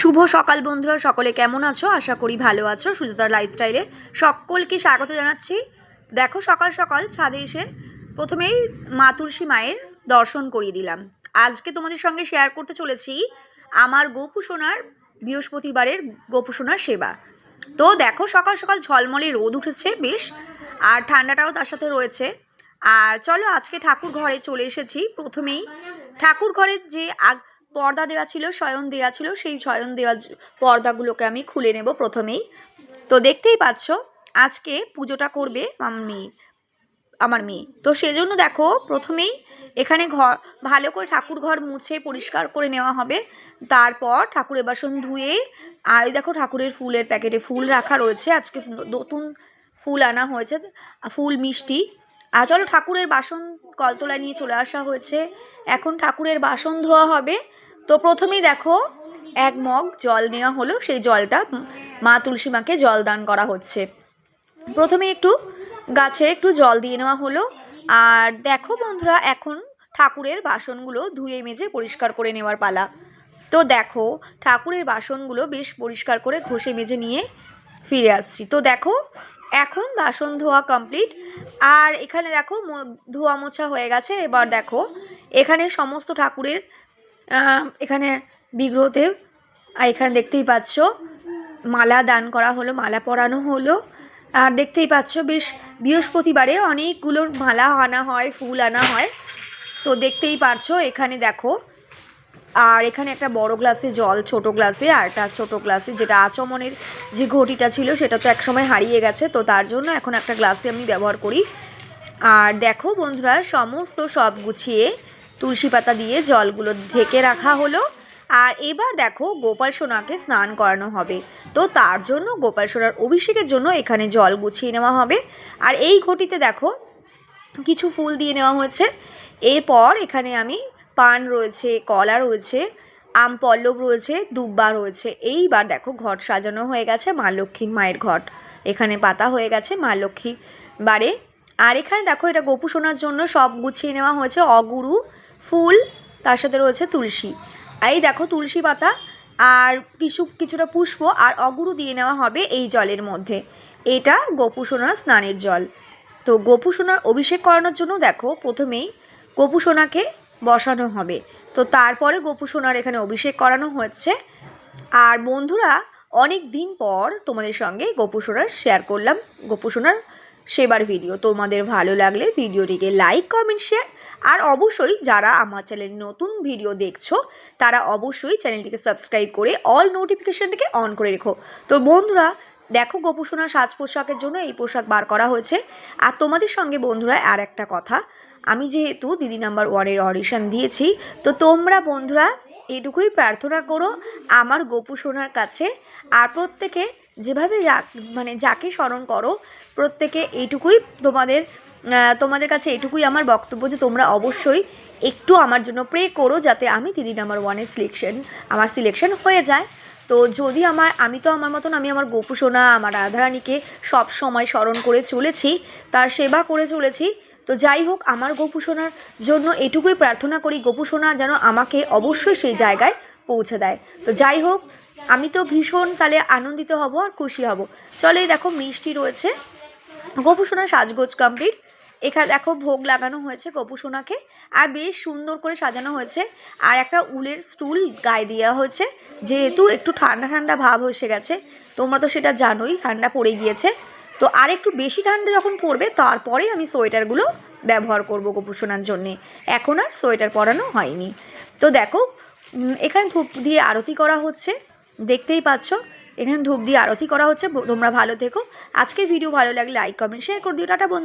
শুভ সকাল বন্ধুরা, সকলে কেমন আছো? আশা করি ভালো আছো। সুজাতার লাইফস্টাইলে সকলকে স্বাগত জানাচ্ছি। দেখো, সকাল সকাল ছাদে এসে প্রথমেই মা তুলসী মায়ের দর্শন করিয়ে দিলাম। আজকে তোমাদের সঙ্গে শেয়ার করতে চলেছি আমার গোপু সোনার বৃহস্পতিবারের গোপু সোনার সেবা। তো দেখো, সকাল সকাল ঝলমলে রোদ উঠেছে বেশ, আর ঠান্ডাটাও তার সাথে রয়েছে। আর চলো, আজকে ঠাকুর ঘরে চলে এসেছি। প্রথমেই ঠাকুর ঘরের যে আগ পর্দা দেওয়া ছিল, শয়ন দেওয়া ছিল, সেই শয়ন দেওয়া পর্দাগুলোকে আমি খুলে নেব প্রথমেই। তো দেখতেই পাচ্ছ, আজকে পুজোটা করবে মেয়ে আমার মেয়ে। তো সেজন্য দেখো, প্রথমেই এখানে ঘর, ভালো করে ঠাকুর ঘর মুছে পরিষ্কার করে নেওয়া হবে। তারপর ঠাকুরের বাসন ধুয়ে, আর দেখো ঠাকুরের ফুলের প্যাকেটে ফুল রাখা রয়েছে। আজকে নতুন ফুল আনা হয়েছে, ফুল মিষ্টি। আর চলো ঠাকুরের বাসন কলতলায় নিয়ে চলে আসা হয়েছে। এখন ঠাকুরের বাসন ধোয়া হবে। তো প্রথমেই দেখো, এক মগ জল নেওয়া হলো, সেই জলটা মা তুলসী মাকে জল দান করা হচ্ছে। প্রথমে একটু গাছে একটু জল দিয়ে নেওয়া হলো। আর দেখো বন্ধুরা, এখন ঠাকুরের বাসনগুলো ধুয়ে মেজে পরিষ্কার করে নেওয়ার পালা। তো দেখো, ঠাকুরের বাসনগুলো বেশ পরিষ্কার করে ঘষে মেজে নিয়ে ফিরে আসছি। তো দেখো, এখন বাসন ধোয়া কমপ্লিট। আর এখানে দেখো ধোয়া মোছা হয়ে গেছে। এবার দেখো, এখানে সমস্ত ঠাকুরের এখানে বিগ্রহতে আর এখানে দেখতেই পাচ্ছ মালা দান করা হলো, মালা পরানো হলো। আর দেখতেই পাচ্ছ বেশ বৃহস্পতিবারে অনেকগুলো মালা আনা হয়, ফুল আনা হয়। তো দেখতেই পারছ এখানে দেখো, আর এখানে একটা বড় গ্লাসে জল, ছোট গ্লাসে, আর একটা ছোট গ্লাসে যেটা আচমনের যে ঘটিটা ছিল সেটা তো একসময় হারিয়ে গেছে। তো তার জন্য এখন একটা গ্লাসে আমি ব্যবহার করি। আর দেখো বন্ধুরা, সমস্ত সব গুছিয়ে তুলসী পাতা দিয়ে জলগুলো ঢেকে রাখা হলো। আর এবার দেখো গোপাল সোনাকে স্নান করানো হবে। তো তার জন্য গোপাল সোনার অভিষেকের জন্য এখানে জল গুছিয়ে নেওয়া হবে। আর এই ঘটিতে দেখো কিছু ফুল দিয়ে নেওয়া হয়েছে। এরপর এখানে আমি পান রয়েছে, কলা রয়েছে, আম পল্লব রয়েছে, দুব্বা রয়েছে। এইবার দেখো ঘট সাজানো হয়ে গেছে, মা লক্ষ্মীর মায়ের ঘট। এখানে পাতা হয়ে গেছে মা লক্ষ্মী বারে আর এখানে দেখো এটা গোপু শোনার জন্য সব গুছিয়ে নেওয়া হয়েছে, অগুরু ফুল, তার সাথে রয়েছে তুলসী। এই দেখো তুলসী পাতা, আর কিছু, কিছুটা পুষ্প, আর অগুরু দিয়ে নেওয়া হবে এই জলের মধ্যে। এটা গোপু সোনার স্নানের জল। তো গোপু সোনার অভিষেক করানোর জন্য দেখো প্রথমেই গোপু সোনাকে বসানো হবে। তো তারপরে গোপুসোনার এখানে অভিষেক করানো হচ্ছে। আর বন্ধুরা, অনেক দিন পর তোমাদের সঙ্গে গোপু সোনার শেয়ার করলাম। গোপু সোনার সেবার ভিডিও তোমাদের ভালো লাগলে ভিডিওটিকে লাইক কমেন্ট শেয়ার আর অবশ্যই যারা আমার চ্যানেলে নতুন ভিডিও দেখছ, তারা অবশ্যই চ্যানেলটিকে সাবস্ক্রাইব করে অল নোটিফিকেশনটাকে অন করে রেখো। তো বন্ধুরা, দেখো গোপুসোনার সাজ পোশাকের জন্য এই পোশাক বার করা হয়েছে। আর তোমাদের সঙ্গে বন্ধুরা আর একটা কথা, আমি যেহেতু দিদি নাম্বার ওয়ানের অডিশন দিয়েছি, তো তোমরা বন্ধুরা এটুকুই প্রার্থনা করো, আমার গোপু সোনার কাছে। আর প্রত্যেকে যেভাবে যা মানে যাকে স্মরণ করো, প্রত্যেকে এইটুকুই তোমাদের তোমাদের কাছে এটুকুই আমার বক্তব্য যে তোমরা অবশ্যই একটু আমার জন্য প্রে করো যাতে আমি দিদি নাম্বার ওয়ানের সিলেকশন আমার সিলেকশন হয়ে যায়। তো যদি আমার, আমি তো আমার মতন আমি আমার গোপু সোনা, আমার রাধারানীকে সব সময় স্মরণ করে চলেছি, তার সেবা করে চলেছি, তো যাই হোক, আমার গোপু সোনার জন্য এটুকুই প্রার্থনা করি, গোপু সোনা যেন আমাকে অবশ্যই সেই জায়গায় পৌঁছে দেয়। তো যাই হোক আমি তো ভীষণ তাহলে আনন্দিত হব আর খুশি হব। চলে দেখো মিষ্টি রয়েছে। গোপু সোনার সাজগোজ কমপ্লিট এখানে দেখো ভোগ লাগানো হয়েছে গোপু সোনাকে আর বেশ সুন্দর করে সাজানো হয়েছে। আর একটা উলের স্টুল গায়ে দেওয়া হয়েছে। যেহেতু একটু ঠান্ডা ঠান্ডা ভাব এসে গেছে, তোমরা তো সেটা জানোই, ঠান্ডা পড়ে গিয়েছে। তো আর একটু বেশি ঠান্ডা যখন পড়বে, তারপরে আমি সোয়েটারগুলো ব্যবহার করব গোপু সোনার জন্যে। এখন আর সোয়েটার পরানো হয়নি। তো দেখো এখানে ধূপ দিয়ে আরতি করা হচ্ছে। দেখতেই পাচ্ছ। এখানে ধূপ দিয়ে আরতি করা হচ্ছে। তোমরা ভালো থেকো। আজকের ভিডিও ভালো লাগলে লাইক কমেন্ট শেয়ার করে দিও। টাটা বন্ধু।